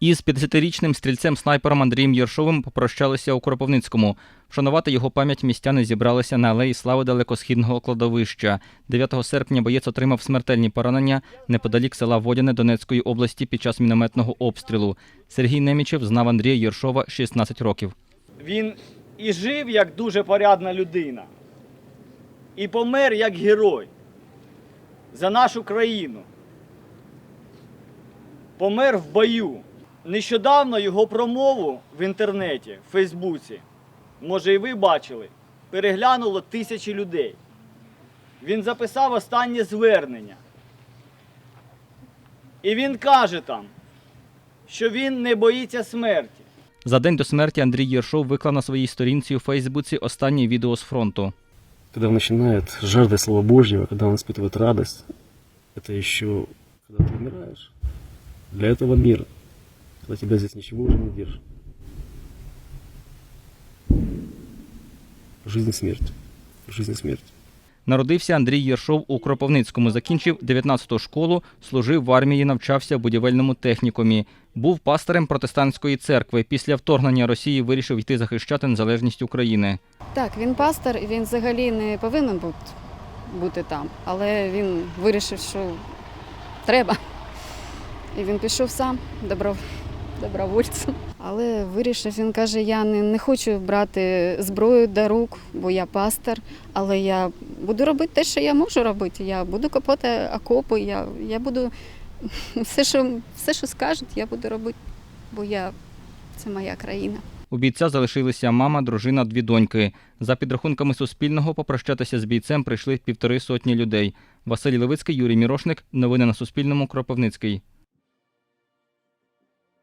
Із 50-річним стрільцем-снайпером Андрієм Єршовим попрощалися у Кропивницькому. Вшанувати його пам'ять містяни зібралися на алеї слави далекосхідного кладовища. 9 серпня боєць отримав смертельні поранення неподалік села Водяне Донецької області під час мінометного обстрілу. Сергій Немічев знав Андрія Єршова 16 років. Він і жив як дуже порядна людина, і помер як герой за нашу країну. Помер в бою. Нещодавно його промову в інтернеті, в Фейсбуці, може і ви бачили, переглянуло тисячі людей. Він записав останнє звернення. І він каже там, що він не боїться смерті. За день до смерті Андрій Єршов виклав на своїй сторінці у Фейсбуці останнє відео з фронту. Когда он начинает жаждать Слова Божьего, когда он испытывает радость, это еще когда ты умираешь для этого мира, когда тебя здесь ничего уже не держит. Жизнь и смерть. Жизнь и смерть. Народився Андрій Єршов у Кропивницькому, закінчив 19-ту школу, служив в армії, навчався в будівельному технікумі. Був пастором протестантської церкви. Після вторгнення Росії вирішив йти захищати незалежність України. Так, він пастор, і він взагалі не повинен бути, бути там, але він вирішив, що треба. І він пішов сам добро, добровольцем. Але вирішив, він каже, я не, не хочу брати зброю до рук, бо я пастор, але я буду робити те, що я можу робити. Я буду копати окопи, я, я буду все, що, все, що скажуть, я буду робити, бо я це моя країна. У бійця залишилися мама, дружина, дві доньки. За підрахунками Суспільного, попрощатися з бійцем прийшли півтори сотні людей. Василь Левицький, Юрій Мірошник. Новини на Суспільному. Кропивницький.